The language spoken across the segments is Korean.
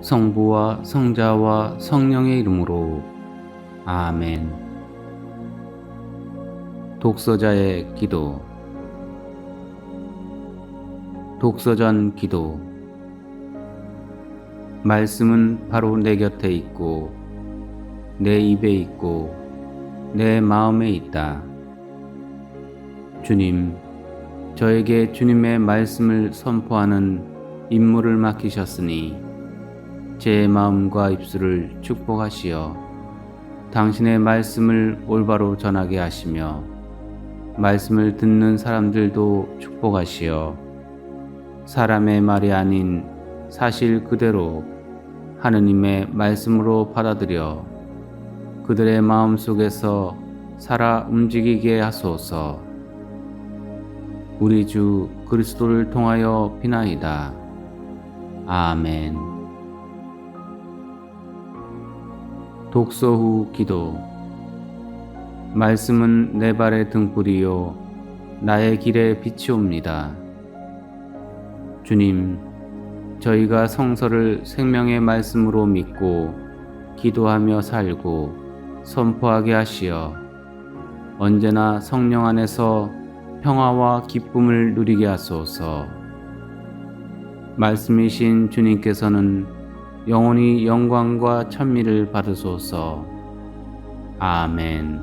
성부와 성자와 성령의 이름으로 아멘. 독서자의 기도 독서전 기도 말씀은 바로 내 곁에 있고 내 입에 있고 내 마음에 있다. 주님, 저에게 주님의 말씀을 선포하는 임무를 맡기셨으니 제 마음과 입술을 축복하시어 당신의 말씀을 올바로 전하게 하시며 말씀을 듣는 사람들도 축복하시어 사람의 말이 아닌 사실 그대로 하느님의 말씀으로 받아들여 그들의 마음 속에서 살아 움직이게 하소서. 우리 주 그리스도를 통하여 비나이다. 아멘. 독서 후 기도. 말씀은 내 발의 등불이요 나의 길에 빛이옵니다. 주님, 저희가 성서를 생명의 말씀으로 믿고 기도하며 살고 선포하게 하시어 언제나 성령 안에서 평화와 기쁨을 누리게 하소서. 말씀이신 주님께서는 영원히 영광과 천미를 받으소서. 아멘.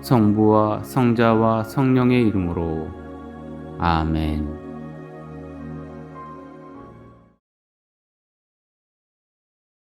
성부와 성자와 성령의 이름으로 아멘.